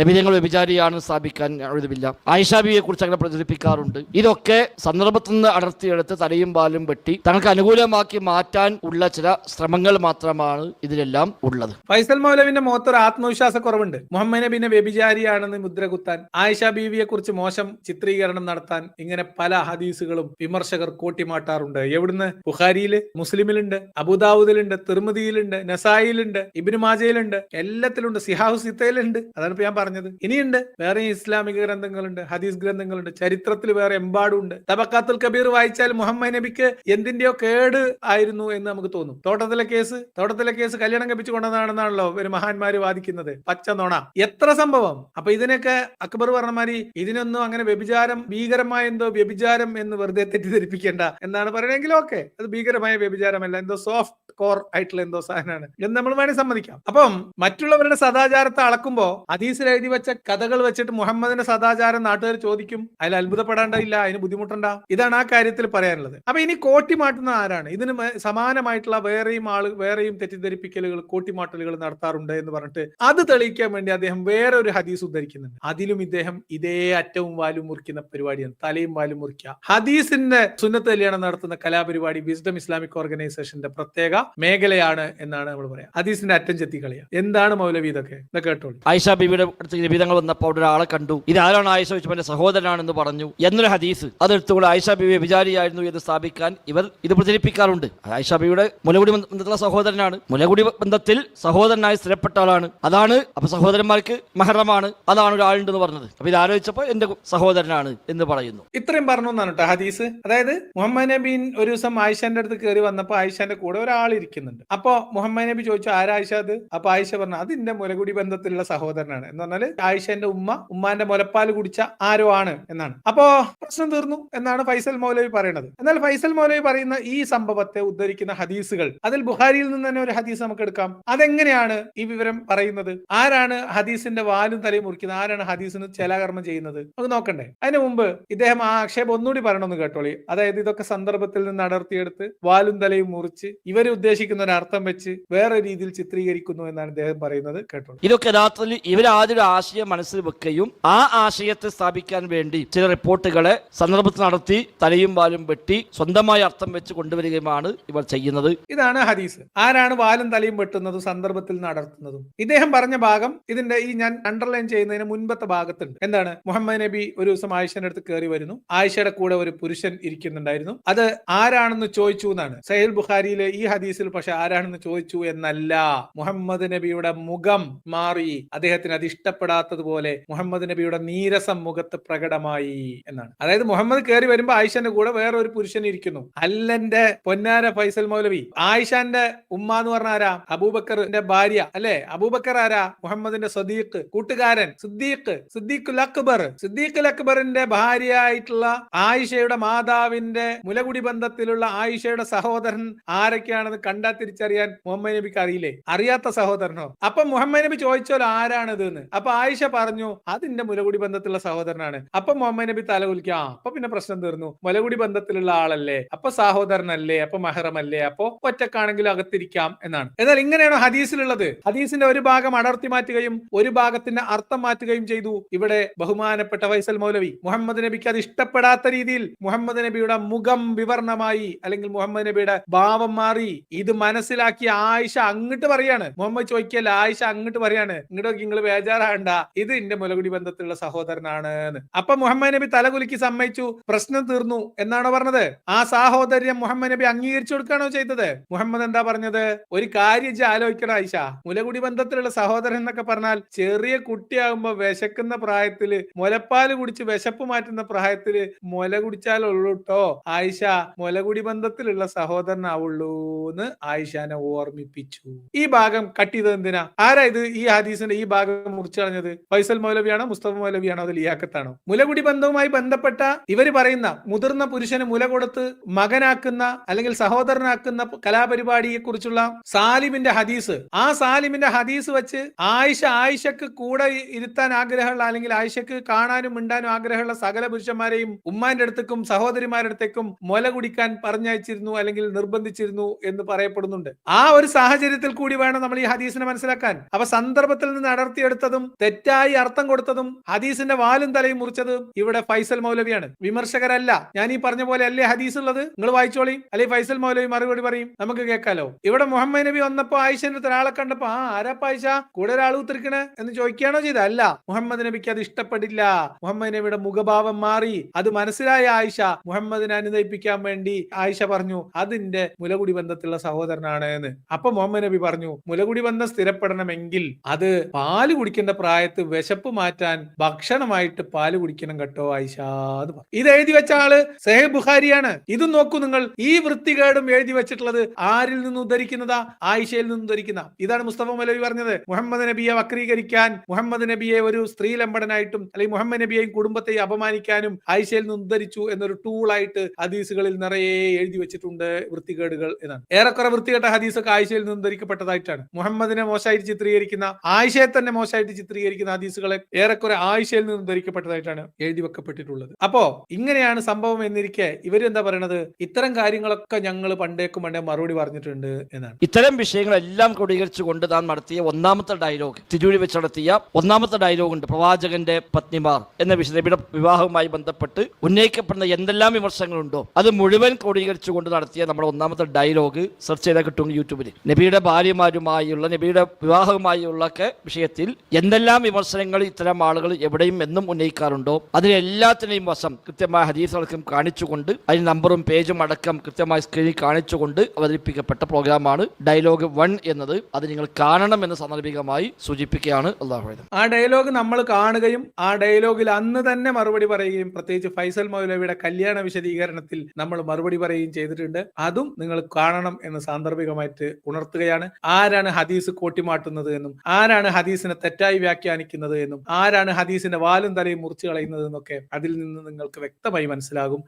നബിതങ്ങൾ വ്യഭിചാരിയാണ് സ്ഥാപിക്കാൻ എഴുതുമില്ല ആയിഷാബിയെ കുറിച്ച് അങ്ങനെ പ്രചരിപ്പിക്കാറുണ്ട്. ഇതൊക്കെ സന്ദർഭത്തിൽ നിന്ന് അടർത്തിയെടുത്ത് തലയും പാലും വെട്ടി തങ്ങൾക്ക് അനുകൂലമാക്കി മാറ്റാൻ ഉള്ള ചില ശ്രമങ്ങൾ മാത്രമാണ് ഇതിലെല്ലാം ഉള്ളത്. ഫൈസൽ മൗലവിന്റെ മുഖത്തൊരു ആത്മവിശ്വാസ കുറവുണ്ട് മുഹമ്മദ് നബിനെ വ്യഭിചാരിയാണെന്ന് മുദ്ര കുത്താൻ ആയിഷ ബീവിയെ കുറിച്ച് മോശം ചിത്രീകരണം നടത്താൻ ഇങ്ങനെ പല ഹദീസുകളും വിമർശകർ കോട്ടിമാട്ടാറുണ്ട്. എവിടുന്ന്? ബുഖാരിയിൽ മുസ്ലിമിലുണ്ട് അബുദാവുദിലുണ്ട് തിർമതിയിലുണ്ട് നസായിലുണ്ട് ഇബിന് മാജയിലുണ്ട് എല്ലാത്തിലുണ്ട് സിഹാഹു സിത്തയിലുണ്ട്. അതാണ് ഇപ്പൊ ഞാൻ പറഞ്ഞത്. ഇനിയുണ്ട്. വേറെ ഇസ്ലാമിക ഗ്രന്ഥങ്ങളുണ്ട് ഹദീസ് ഗ്രന്ഥങ്ങളുണ്ട് ചരിത്രത്തിൽ വേറെ എമ്പാടുണ്ട് തബക്കാത്തുൽ കബീർ വായിച്ചാൽ മുഹമ്മദ് നബിക്ക് എന്തിന്റെയോ കേട് ആയിരുന്നു എന്ന് നമുക്ക് തോന്നും. തോട്ടത്തിലെ കേസ് തോട്ടത്തിലെ കേസ് കല്യാണം കപ്പിച്ചു കൊണ്ടതാണെന്നാണല്ലോ ഒരു മഹാന്മാര് വാദിക്കുന്നത്. പച്ച നോണ. എത്ര സംഭവം? അപ്പൊ ഇതിനൊക്കെ അക്ബർ പറഞ്ഞമാരി ഇതിനൊന്നും അങ്ങനെ വ്യഭിചാരം ഭീകരമായ എന്തോ വ്യഭിചാരം എന്ന് വെറുതെ തെറ്റിദ്ധരിപ്പിക്കേണ്ട എന്നാണ് പറയണമെങ്കിൽ ഓക്കെ. അത് ഭീകരമായ വ്യഭിചാരമല്ല. എന്തോ സോഫ്റ്റ് കോർ ആയിട്ടുള്ള എന്തോ സാധനമാണ്. എന്ന് നമ്മൾ വേണേൽ സമ്മതിക്കാം. അപ്പം മറ്റുള്ളവരുടെ സദാചാരത്തെ അളക്കുമ്പോ ഹദീസിൽ എഴുതി വെച്ച കഥകൾ വെച്ചിട്ട് മുഹമ്മദിന്റെ സദാചാരം നാട്ടുകാർ ചോദിക്കും അതിൽ അത്ഭുതപ്പെടേണ്ടതില്ല അതിന് ബുദ്ധിമുട്ടണ്ട? ഇതാണ് ആ കാര്യത്തിൽ പറയാനുള്ളത്. അപ്പൊ ഇനി കോട്ടിമാട്ടുന്ന ആരാണ്? ഇതിന് സമാനമായിട്ടുള്ള വേറെയും ആൾ വേറെയും തെറ്റിദ്ധരിപ്പിക്കലുകൾ കോട്ടിമാട്ടലുകൾ നടത്താറുണ്ട് എന്ന് പറഞ്ഞിട്ട് അത് തെളിയിക്കാൻ വേണ്ടി അദ്ദേഹം വേറെ ഒരു ഹദീസ് ഉദ്ധരിക്കുന്നുണ്ട്. അതിലും ഇദ്ദേഹം ഇതേ അറ്റവും വാലും മുറിക്കുന്ന പരിപാടിയാണ്. തലയും വാലും മുറിക്കുക. ഹദീസിന്റെ സുന്നത്ത് കല്യാണം നടത്തുന്ന കലാപരിപാടി വിസ്ഡം ഇസ്ലാമിക് ഓർഗനൈസേഷന്റെ പ്രത്യേക മേഖലയാണ് എന്നാണ് നമ്മൾ പറയാം. ഹദീസിന്റെ അറ്റം ചെത്തി കളിയ എന്താണ് മൗലവി ഇതൊക്കെ? ഇതൊക്കെ കേട്ടോളൂ. ആയിഷ ബിബിയുടെ അടുത്ത് നിബിതങ്ങൾ വന്നപ്പോൾ അവിടെ ഒരാളെ കണ്ടു. ഇത് ആരാണ് ആയിഷ ചോദിച്ചു എന്റെ സഹോദരനാണെന്ന് പറഞ്ഞു. എന്നൊരു ഹദീസ്. അതെടുത്തുകൊണ്ട് ആയിഷ ബിബി വിചാരിയായിരുന്നു എന്ന് സ്ഥാപിക്കാൻ ഇവർ ഇത് പ്രചരിപ്പിക്കാറുണ്ട്. ആയിഷ ബിയുടെ മുലകുടി ബന്ധ- ബന്ധത്തിലുള്ള സഹോദരനാണ്. മുലകുടി ബന്ധത്തിൽ സഹോദരനായി സ്ഥിരപ്പെട്ട ആളാണ്. അതാണ് അപ്പൊ സഹോദരന്മാർക്ക് മഹറമാണ്. അതാണ് ഒരാളുണ്ടെന്ന് പറഞ്ഞത്. അപ്പൊ ഇത് ആലോചിച്ചപ്പോൾ എന്റെ സഹോദരനാണ് എന്ന് പറയുന്നു. ഇത്രയും പറഞ്ഞു എന്നാണ് കേട്ടോ ഹദീസ്. അതായത് മുഹമ്മദ് നബീൻ ഒരു ദിവസം ആയിഷന്റെ അടുത്ത് കയറി വന്നപ്പോ ആയിഷന്റെ കൂടെ ഒരാൾ ഇരിക്കുന്നുണ്ട്. അപ്പൊ മുഹമ്മദ് നബി ചോദിച്ചു ആരാ ആയിഷ അത്? അപ്പൊ ആയിഷ പറഞ്ഞു അത് എന്റെ മുലകുടി ബന്ധത്തിലുള്ള സഹോദരനാണ്. എന്ന് പറഞ്ഞാൽ ആയിഷന്റെ ഉമ്മ ഉമ്മാന്റെ മുലപ്പാൽ കുടിച്ച ആരോ ആണ് എന്നാണ്. അപ്പോ പ്രശ്നം തീർന്നു എന്നാണ് ഫൈസൽ മൗലവി പറയുന്നത് എന്നാൽ ഫൈസൽ മൗലവി പറയുന്ന ഈ സംഭവത്തെ ഉദ്ധരിക്കുന്ന ഹദീസുകൾ അതിൽ ബുഹാരിയിൽ നിന്ന് തന്നെ ഒരു ഹദീസ് നമുക്ക് എടുക്കാം. അതെങ്ങനെയാണ് ഈ വിവരം പറയുന്നത്? ആരാണ് ഹദീസിന്റെ വാലും തലയും മുറിക്കുന്നത്? ആരാണ് ഹദീസിന് ചെലാകർമ്മം ചെയ്യുന്നത്? നമുക്ക് നോക്കണ്ടേ. അതിനു മുമ്പ് ഇദ്ദേഹം ആ ആക്ഷേപം ഒന്നുകൂടി പറയണമെന്ന് കേട്ടോളി. അതായത് ഇതൊക്കെ സന്ദർഭത്തിൽ നിന്ന് അടർത്തിയെടുത്ത് വാലും തലയും മുറിച്ച് ഇവർ ഉദ്ദേശിക്കുന്ന ഒരു അർത്ഥം വെച്ച് വേറെ രീതിയിൽ ചിത്രീകരിക്കുന്നു എന്നാണ് ഇദ്ദേഹം പറയുന്നത് കേട്ടോളൂ. ഇതൊക്കെ യഥാർത്ഥത്തിൽ ഇവരാദ്യം ആശയം മനസ്സിൽ വെക്കുകയും ആ ആശയത്തെ സ്ഥാപിക്കാൻ വേണ്ടി ചില റിപ്പോർട്ടുകളെ സന്ദർഭത്തിൽ നടത്തി തലയും വാലും വെട്ടി സ്വന്തമായ അർത്ഥം വെച്ച് കൊണ്ടുവരികയുമാണ് ഇവർ ചെയ്യുന്നത്. ഇതാണ് ഹദീസ്. ആരാണ് വാലും തലയും വെട്ടുന്നതും സന്ദർഭത്തിൽ നടത്തുന്നതും? ഇദ്ദേഹം പറഞ്ഞ ഭാഗം ഇതിന്റെ ഈ ഞാൻ അണ്ടർലൈൻ ചെയ്യുന്നതിന് മുൻപത്തെ ഭാഗത്തുണ്ട്. എന്താണ്? മുഹമ്മദ് നബി ഒരു ദിവസം ആയിഷയുടെ അടുത്ത് കയറി വരുന്നു. ആയിഷയുടെ കൂടെ ഒരു പുരുഷൻ ഇരിക്കുന്നുണ്ടായിരുന്നു. അത് ആരാണെന്ന് ചോദിച്ചു എന്നാണ്. സഹീൽ ബുഖാരിയിലെ ഈ ഹദീസിൽ പക്ഷെ ആരാണെന്ന് ചോദിച്ചു എന്നല്ല. മുഹമ്മദ് നബിയുടെ മുഖം മാറി. അദ്ദേഹത്തിന് അത് ഇഷ്ടപ്പെടാത്തതുപോലെ മുഹമ്മദ് നബിയുടെ നീരസം മുഖത്ത് പ്രകടമായി എന്നാണ്. അതായത് മുഹമ്മദ് കയറി വരുമ്പോ ആയിഷന്റെ കൂടെ വേറെ ഒരു പുരുഷൻ ഇരിക്കുന്നു. അല്ലന്റെ പൊന്നാര ഫൈസൽ മൗലവി. ആയിഷാന്റെ ഉമ്മ എന്ന് പറഞ്ഞ ആരാ? അബൂബക്കറിന്റെ ഭാര്യ. അല്ലെ? അബൂബക്കർ ആരാ? മുഹമ്മദിന്റെ സദീഖ്. കൂട്ടുകാരൻ. സിദ്ദീഖ്. സിദ്ദീഖുൽ അക്ബർ. സിദ്ദീഖുൽ അക്ബറിന്റെ ഭാര്യയായിട്ടുള്ള ആയിഷയുടെ മാതാവിന്റെ മുലകുടി ബന്ധത്തിലുള്ള ആയിഷയുടെ സഹോദരൻ ആരൊക്കെയാണെന്ന് കണ്ടാ തിരിച്ചറിയാൻ മുഹമ്മദ് നബിക്ക് അറിയില്ലേ? അറിയാത്ത സഹോദരനോ? അപ്പൊ മുഹമ്മദ് നബി ചോദിച്ചോലോ ആരാണിത് എന്ന് അപ്പൊ ആയിഷ പറഞ്ഞു അതിന്റെ മുലകുടി ബന്ധത്തിലുള്ള സഹോദരനാണ്. അപ്പൊ മുഹമ്മദ് നബി തല കുലിക്കുക ആ അപ്പൊ പിന്നെ പ്രശ്നം തീർന്നു. മുലകുടി ബന്ധത്തിലുള്ള ആളല്ലേ? അപ്പൊ സഹോദരനല്ലേ? അപ്പൊ മഹറമല്ലേ? അപ്പൊ ഒറ്റക്കാണെങ്കിലും അകത്തിരിക്കാം എന്നാണ്. എന്നാൽ ഇങ്ങനെയാണോ ഹദീസിലുള്ളത്? ഹദീസിന്റെ ഒരു ഭാഗം അടർത്തി മാറ്റുകയും ഒരു ഭാഗത്തിന്റെ അർത്ഥം മാറ്റുകയും ചെയ്തു. ഇവിടെ ബഹുമാനപ്പെട്ട ഫൈസൽ മൗലവി മുഹമ്മദ് നബിക്ക് അത് ഇഷ്ടപ്പെടാത്ത രീതിയിൽ മുഹമ്മദ് നബിയുടെ മുഖം വിവരണമായി അല്ലെങ്കിൽ മുഹമ്മദ് നബിയുടെ ഭാവം മാറി. ഇത് മനസ്സിലാക്കി ആയിഷ അങ്ങോട്ട് പറയാണ്. മുഹമ്മദ് ചോദിക്കല്ല ആയിഷ അങ്ങോട്ട് പറയാണ്. ഇങ്ങോട്ട് നിങ്ങൾ ബേജാറാകണ്ട ഇത് എന്റെ മുലകുടി ബന്ധത്തിലുള്ള സഹോദരനാണ് അപ്പൊ മുഹമ്മദ് നബി തലകുലുക്കി സമ്മതിച്ചു പ്രശ്നം തീർന്നു എന്നാണോ പറഞ്ഞത്? ആ സാഹോദര്യം മുഹമ്മദ് നബി അംഗീകരിച്ചു കൊടുക്കുകയാണോ ചെയ്തത്? മുഹമ്മദ് എന്താ പറഞ്ഞത്? ഒരു കാര്യം ആലോചിക്കണം ആയിഷ. മുലകുടി ബന്ധത്തിലുള്ള സഹോദരൻ എന്നൊക്കെ പറഞ്ഞാൽ ചെറിയ കുട്ടിയാകുമ്പോ വിശക്കുന്ന പ്രായത്തിൽ മുലപ്പാൽ കുടിച്ച് വിശപ്പ് മാറ്റുന്ന പ്രായത്തിൽ മുല കുടിച്ചാലുള്ളൂ ട്ടോ. ആയിഷ മുലകുടി ബന്ധത്തിലുള്ള സഹോദരനാവുള്ളൂ എന്ന് ആയിഷാനെ ഓർമ്മിപ്പിച്ചു. ഈ ഭാഗം കട്ട് ചെയ്തത് എന്തിനാ? ആരാ ഇത്? ഈ ഹദീസിന്റെ ഈ ഭാഗം മുറിച്ചു കളഞ്ഞത് ഫൈസൽ മൗലവിയാണോ മുസ്തഫ മൗലവിയാണോ അത് ലിയാക്കത്താണോ മുലകുടി ബന്ധവുമായി ബന്ധപ്പെട്ട ഇവർ പറയുന്ന മുതിർന്ന പുരുഷന് മുല കൊടുത്ത് മകനാക്കുന്ന അല്ലെങ്കിൽ സഹോദരനാക്കുന്ന കലാപരിപാടിയെ കുറിച്ചുള്ള സാലിമിന്റെ ഹദീസ്. ആ സാലിമിന്റെ ഹദീസ് വെച്ച് ആയിഷ ആയിഷക്ക് കൂടെ ഇരുത്താൻ ആഗ്രഹമുള്ള അല്ലെങ്കിൽ ആയിഷക്ക് കാണാനും മിണ്ടാനും ആഗ്രഹമുള്ള സകല പുരുഷന്മാരെയും ഉമ്മാന്റെ അടുത്തേക്കും സഹോദരിമാരുടെ അടുത്തേക്കും മുല കുടിക്കാൻ പറഞ്ഞയച്ചിരുന്നു അല്ലെങ്കിൽ നിർബന്ധിച്ചിരുന്നു എന്ന് പറയപ്പെടുന്നുണ്ട്. ആ ഒരു സാഹചര്യത്തിൽ കൂടി വേണം നമ്മൾ ഈ ഹദീസിനെ മനസ്സിലാക്കാൻ. അപ്പൊ സന്ദർഭത്തിൽ നിന്ന് അടർത്തിയെടുത്തതും തെറ്റായി അർത്ഥം കൊടുത്തതും ഹദീസിന്റെ വാലും തലയും മുറിച്ചതും ഇവിടെ ഫൈസൽ മൗലവിയാണ്. വിമർശകരല്ല. ഞാൻ ഈ പറഞ്ഞ പോലെ അല്ലേ ഹദീസ് ഉള്ളത്? നിങ്ങൾ വായിച്ചോളി. അല്ലെ ഫൈസൽ മൗലവി മറുപടി പറയും. നമുക്ക് കേൾക്കാലോ. ഇവിടെ മുഹമ്മദ് നബി വന്നപ്പോ ആയിഷന്റെ ഒരാളെ കണ്ടപ്പോ ആ ആരാപ്പ ആയിഷ? കൂടെ ഒരാൾ ഉത്തരിക്കണേ? എന്ന് ചോദിക്കുകയാണോ ചെയ്ത അല്ല. മുഹമ്മദ് നബിക്ക് അത് ഇഷ്ടപ്പെടില്ല. മുഹമ്മദ് നബിയുടെ മുഖഭാവം മാറി. അത് മനസ്സിലായ ആയിഷ മുഹമ്മദിനെ അനുദയിപ്പിക്കാൻ വേണ്ടി ആയിഷ പറഞ്ഞു അതിന്റെ മുലകുടി ബന്ധത്തിലുള്ള സഹോദരനാണ് എന്ന്. അപ്പൊ മുഹമ്മദ് നബി പറഞ്ഞു മുലകുടി ബന്ധം സ്ഥിരപ്പെടണമെങ്കിൽ അത് പാൽ കുടിക്കേണ്ട പ്രായത്ത് വിശപ്പ് മാറ്റാൻ ഭക്ഷണമായിട്ട് പാൽ കുടിക്കണം കേട്ടോ ആയിഷ എന്ന്. ഇത് എഴുതി വെച്ച ആൾ സെഹ് ബുഖാരിയാണ്. ഇത് നോക്കൂ നിങ്ങൾ. ഈ വൃത്തികേടും എഴുതി വെച്ചിട്ടുള്ളത് ആരിൽ നിന്ന് ഉദ്ധരിക്കുന്നതാ? ആയിഷയിൽ നിന്ന് ഉദ്ധരിക്കുന്ന. ഇതാണ് മുസ്തഫ മലവി പറഞ്ഞത്. മുഹമ്മദ് നബിയെ വക്രീകരിക്കാൻ മുഹമ്മദ് നബിയെ ഒരു സ്ത്രീ ലംബടനായിട്ടും അല്ലെങ്കിൽ മുഹമ്മദ് നബിയെയും കുടുംബത്തെയും അപമാനിക്കാനും ആയിഷയിൽ നിന്ന് ഉദ്ധരിച്ചു എന്നൊരു ടൂളായിട്ട് ഹദീസുകളിൽ നിറയെ എഴുതി വെച്ചിട്ടുണ്ട് വൃത്തികേടുകൾ എന്നാണ്. ഏറെക്കുറെ വൃത്തികെട്ട ഹദീസൊക്കെ ആയിഷയിൽ നിന്ന് ഉദ്ധരിക്കപ്പെട്ടതായിട്ടാണ്. മുഹമ്മദിനെ മോശമായിട്ട് ചിത്രീകരിക്കുന്ന ആയിഷയെ തന്നെ മോശമായിട്ട് ചിത്രീകരിക്കുന്ന ഹദീസുകളെ ഏറെക്കുറെ ആയിഷയിൽ നിന്ന് ധരിക്കപ്പെട്ടതായിട്ടാണ് എഴുതി വെക്കപ്പെട്ടിട്ടുള്ളത്. അപ്പോ ഇങ്ങനെയാണ് സംഭവം എന്നിരിക്കെ ഇവരെന്താ പറയണത്? ഇത്തരം കാര്യങ്ങളൊക്കെ ഞങ്ങൾ പണ്ടേക്കും പണ്ടേ മറുപടി പറഞ്ഞിട്ടുണ്ട് എന്നാണ്. ഇത്തരം വിഷയങ്ങളെല്ലാം ക്രോഡീകരിച്ചുകൊണ്ട് താൻ നടത്തിയ ഒന്നാമത്തെ ഡയലോഗ് തിരൂരി വെച്ച് നടത്തിയ ഒന്നാമത്തെ ഡയലോഗ് ഉണ്ട് പ്രവാചകന്റെ പത്നിമാർ എന്ന വിഷയ നബിയുടെ വിവാഹവുമായി ബന്ധപ്പെട്ട് ഉന്നയിക്കപ്പെടുന്ന എന്തെല്ലാം വിമർശനങ്ങളുണ്ടോ അത് മുഴുവൻ ക്രോഡീകരിച്ചുകൊണ്ട് നടത്തിയ നമ്മുടെ ഒന്നാമത്തെ ഡയലോഗ് സെർച്ച് ചെയ്താൽ കിട്ടും യൂട്യൂബിൽ നബിയുടെ ഭാര്യമാരുമായുള്ള നബിയുടെ വിവാഹവുമായുള്ള വിഷയത്തിൽ എന്തെല്ലാം വിമർശനങ്ങൾ ഇത്തരം ആളുകൾ എവിടെയും എന്നും ഉന്നയിക്കാറുണ്ടോ? അതിനെല്ലാത്തിനെയും വശം കൃത്യമായ ഹദീസുകൾക്കും കാണിച്ചുകൊണ്ട് അതിന് നമ്പറും പേജും അടക്കം കൃത്യമായി സ്ക്രീനിൽ കാണിച്ചുകൊണ്ട് അവതരിപ്പിക്കപ്പെട്ട പ്രോഗ്രാമാണ് ഡയലോഗ് വൺ എന്നത്. അത് നിങ്ങൾ കാണണം എന്ന് സാന്ദർഭികമായി സൂചിപ്പിക്കുകയാണ് അള്ളാഹു ആ ഡയലോഗ് നമ്മൾ കാണുകയും ആ ഡയലോഗിൽ അന്ന് തന്നെ മറുപടി പറയുകയും പ്രത്യേകിച്ച് ഫൈസൽ മൗലവിയുടെ കല്യാണ വിശദീകരണത്തിൽ നമ്മൾ മറുപടി പറയുകയും ചെയ്തിട്ടുണ്ട്. അതും നിങ്ങൾ കാണണം എന്ന് സാന്ദർഭികമായിട്ട് ഉണർത്തുകയാണ്. ആരാണ് ഹദീസ് കോട്ടിമാട്ടുന്നത് എന്നും ആരാണ് ഹദീസിനെ തെറ്റായി വ്യാഖ്യാനിക്കുന്നത് എന്നും ആരാണ് ഹദീസിന്റെ വാലും തലയും മുറിച്ചു കളയുന്നത് എന്നൊക്കെ അതിൽ നിന്ന് നിങ്ങൾക്ക് വ്യക്തമായി മനസ്സിലാകും.